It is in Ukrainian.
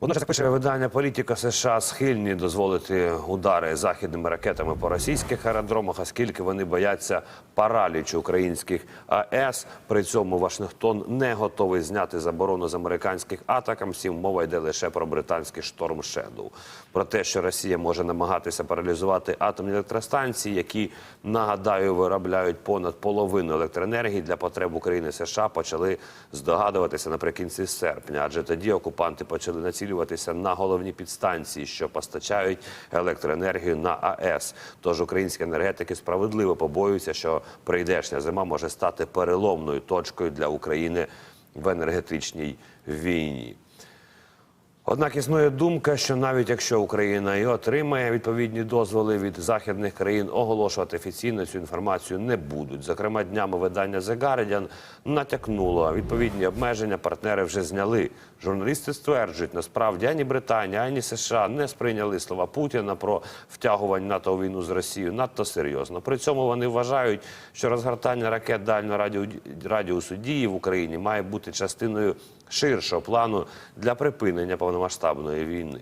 Водночас пише видання політика США схильні дозволити удари західними ракетами по російських аеродромах, оскільки вони бояться паралічу українських АЕС. При цьому Вашингтон не готовий зняти заборону з американських атакам. Всім мова йде лише про британський шторм Шедоу. Про те, що Росія може намагатися паралізувати атомні електростанції, які нагадаю виробляють понад половину електроенергії для потреб України США, почали здогадуватися наприкінці серпня, адже тоді окупанти почали націлюватися на головні підстанції, що постачають електроенергію на АЕС. Тож українські енергетики справедливо побоюються, що прийдешня зима може стати переломною точкою для України в енергетичній війні. Однак існує думка, що навіть якщо Україна і отримає відповідні дозволи від західних країн, оголошувати офіційно цю інформацію не будуть. Зокрема, днями видання The Guardian натякнуло відповідні обмеження. Партнери вже зняли. Журналісти стверджують, насправді ані Британія, ані США не сприйняли слова Путіна про втягування НАТО у війну з Росією надто серйозно. При цьому вони вважають, що розгортання ракет дальнього радіусу дії в Україні має бути частиною ширшого плану для припинення повномасштабної війни.